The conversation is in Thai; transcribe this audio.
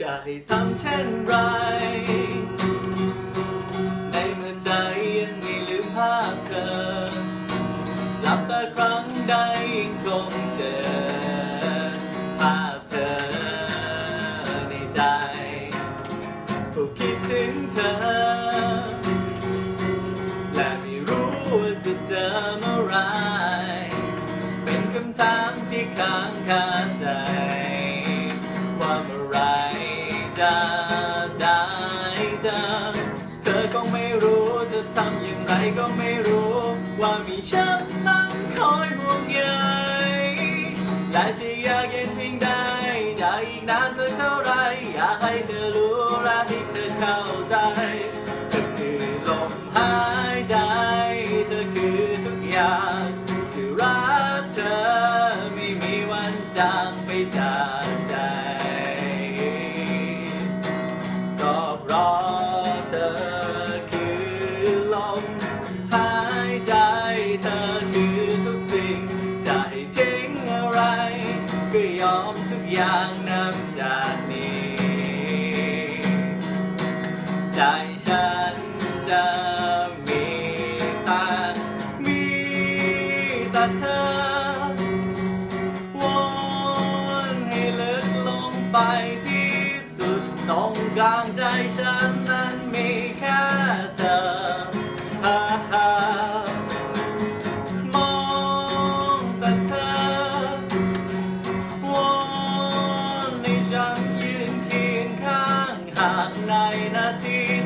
จะให้ทำเช่นไร ในเมื่อใจยังไม่ลืมภาพเธอหลับตาครั้งใดยังคงเจอภาพเธอในใจผู้คิดถึงเธอ และไม่รู้ว่าจะเจอเมื่อไร เป็นคำถามที่ค้างคาใจ จะได้เจอเธอก็ไม่รู้จะทำอย่างไรก็ไม่รู้ ว่ามีฉันนั้นคอยห่วงใยและจะอยากเย็นเพียงใดจะอีกนานสักเท่าไรอยากให้เธอรู้และให้เธอเข้าใจเธอคือลมหายใจเธอคือทุกอย่าง อย่างนับจากนี้ ใจฉันจะมีแต่มีแต่เธอวนให้ลึกลงไปที่สุดตรงกลางใจฉันนั้นมีแค่เธอ วนใ